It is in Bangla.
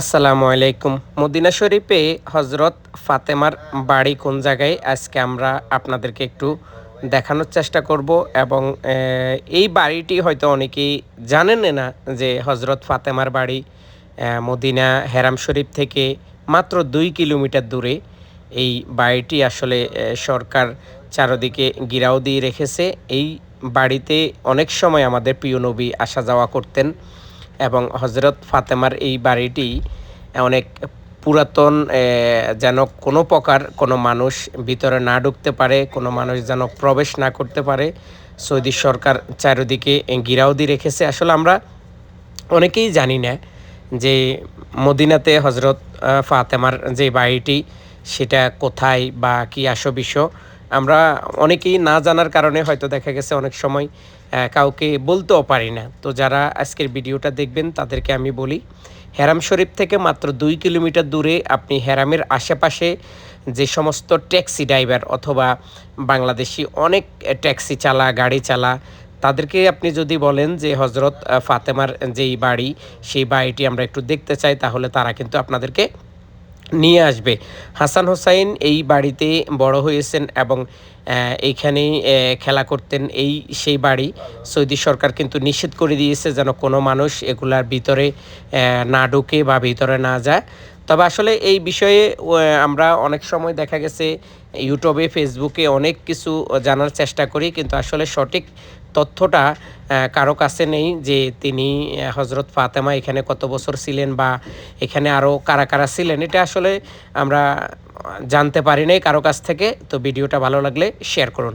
আসসালামু আলাইকুম। মদিনা শরীফে হজরত ফাতেমার বাড়ি কোন জায়গায়? আজকে আমরা আপনাদেরকে একটু দেখানোর চেষ্টা করব এবং এই বাড়িটি হয়তো অনেকেই জানেন না যে হজরত ফাতেমার বাড়ি মদিনা হেরাম শরীফ থেকে মাত্র দুই কিলোমিটার দূরে। এই বাড়িটি আসলে সরকার চারদিকে গিরাও দিয়ে রেখেছে। এই বাড়িতে অনেক সময় আমাদের প্রিয় নবী আসা যাওয়া করতেন। এবং হজরত ফাতেমার এই বাড়িটি অনেক পুরাতন যেন কোনো প্রকার কোনো মানুষ ভিতরে না ঢুকতে পারে, কোনো মানুষ যেন প্রবেশ না করতে পারে। সৌদি সরকার চারিদিকে গিরাও দিয়ে রেখেছে। আসলে আমরা অনেকেই জানি না যে মদিনাতে হজরত ফাতেমার যে বাড়িটি, সেটা কোথায় বা কি আসো বিষয় আমরা অনেকেই না জানার কারণে হয়তো দেখা গেছে অনেক সময় কাউকে বলতেও পারি না। তো যারা আজকের ভিডিওটা দেখবেন, তাদেরকে আমি বলি, হেরাম শরীফ থেকে মাত্র দুই কিলোমিটার দূরে আপনি হেরামের আশেপাশে যে সমস্ত ট্যাক্সি ড্রাইভার অথবা বাংলাদেশি অনেক ট্যাক্সি চালা, গাড়ি চালা, তাদেরকে আপনি যদি বলেন যে হজরত ফাতেমার যেই বাড়ি, সেই বাড়িটি আমরা একটু দেখতে চাই, তাহলে তারা কিন্তু আপনাদেরকে নিয়ে আসবে। হাসান হোসাইন এই বাড়িতে বড় হয়েছেন এবং এইখানেই খেলা করতেন এই সেই বাড়ি। সৌদি সরকার কিন্তু নিষেধ করে দিয়েছে যেন কোনো মানুষ এগুলার ভিতরে না ঢুকে বা ভিতরে না যায়। তবে আসলে এই বিষয়ে আমরা অনেক সময় দেখা গেছে, ইউটিউবে, ফেসবুকে অনেক কিছু জানার চেষ্টা করি, কিন্তু আসলে সঠিক তথ্যটা কারও কাছে নেই যে তিনি হজরত ফাতেমা এখানে কত বছর ছিলেন বা এখানে আরও কারা কারা ছিলেন। এটা আসলে আমরা জানতে পারি নাই কারও কাছ থেকে। তো ভিডিওটা ভালো লাগলে শেয়ার করুন।